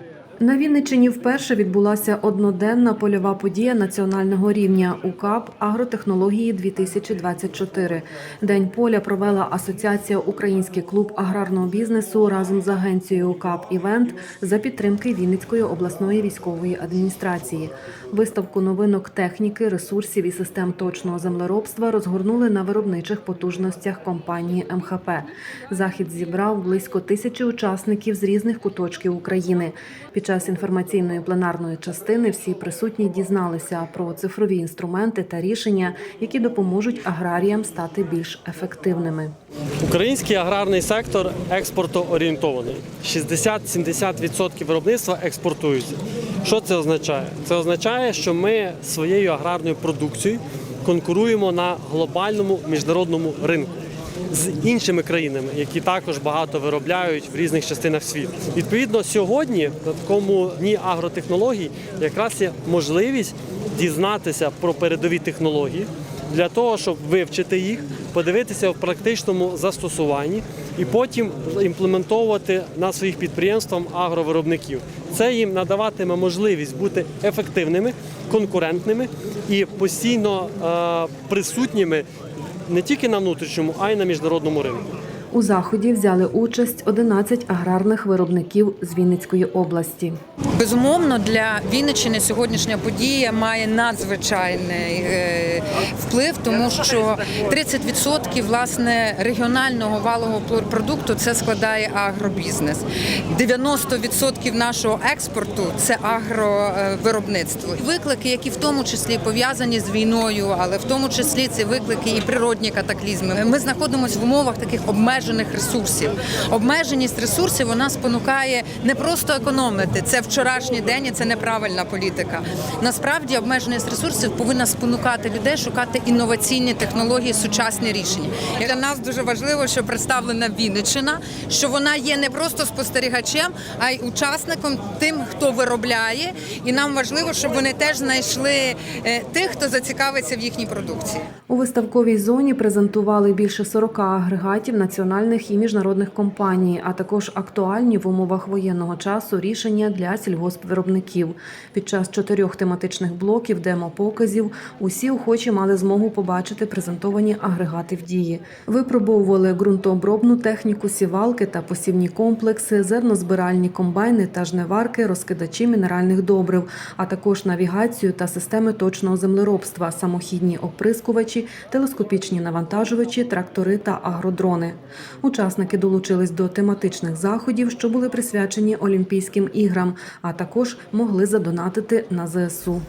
see you. На Вінниччині вперше відбулася одноденна польова подія національного рівня УКАП агротехнології 2024 День поля провела Асоціація Український клуб аграрного бізнесу разом з агенцією УКАП Івент за підтримки Вінницької обласної військової адміністрації. Виставку новинок техніки, ресурсів і систем точного землеробства розгорнули на виробничих потужностях компанії МХП. Захід зібрав близько тисячі учасників з різних куточків України. Під час інформаційної пленарної частини всі присутні дізналися про цифрові інструменти та рішення, які допоможуть аграріям стати більш ефективними. Український аграрний сектор експортоорієнтований. 60-70% виробництва експортуються. Що це означає? Це означає, що ми своєю аграрною продукцією конкуруємо на глобальному міжнародному ринку з іншими країнами, які також багато виробляють в різних частинах світу. Відповідно, сьогодні на такому дні агротехнологій якраз є можливість дізнатися про передові технології для того, щоб вивчити їх, подивитися в практичному застосуванні і потім імплементовувати на своїх підприємствах агровиробників. Це їм надаватиме можливість бути ефективними, конкурентними і постійно е, присутніми не тільки на внутрішньому, а й на міжнародному ринку. У заході взяли участь 11 аграрних виробників з Вінницької області. Безумовно, для Вінниччини сьогоднішня подія має надзвичайний е, вплив, тому що 30% власне регіонального валового продукту це складає агробізнес. 90% нашого експорту це агровиробництво. Виклики, які в тому числі пов'язані з війною, але в тому числі це виклики і природні катаклізми. Ми знаходимося в умовах таких обмежених ресурсів. Обмеженість ресурсів вона спонукає не просто економити. Це вчорашній день, і це неправильна політика. Насправді обмеженість ресурсів повинна спонукати людей шукати інноваційні технології, сучасні рішення. І для нас дуже важливо, що представлена Вінниччина, що вона є не просто спостерігачем, а й учасником тим, хто виробляє. І нам важливо, щоб вони теж знайшли е, тих, хто зацікавиться в їхній продукції. У виставковій зоні презентували більше 40 агрегатів національних і міжнародних компаній, а також актуальні в умовах воєнного часу рішення для сільгоспвиробників. Під час чотирьох тематичних блоків демо-показів усі охочі мали змогу побачити презентовані агрегати в дії. Випробовували ґрунтообробну техніку, сівалки та посівні комплекси, зернозбиральні комбайни та жниварки, розкидачі мінеральних добрив, а також навігацію та системи точного землеробства, самохідні оприскувачі, телескопічні навантажувачі, трактори та агродрони. Учасники долучились до тематичних заходів, що були присвячені Олімпійським іграм, а також могли задонатити на ЗСУ.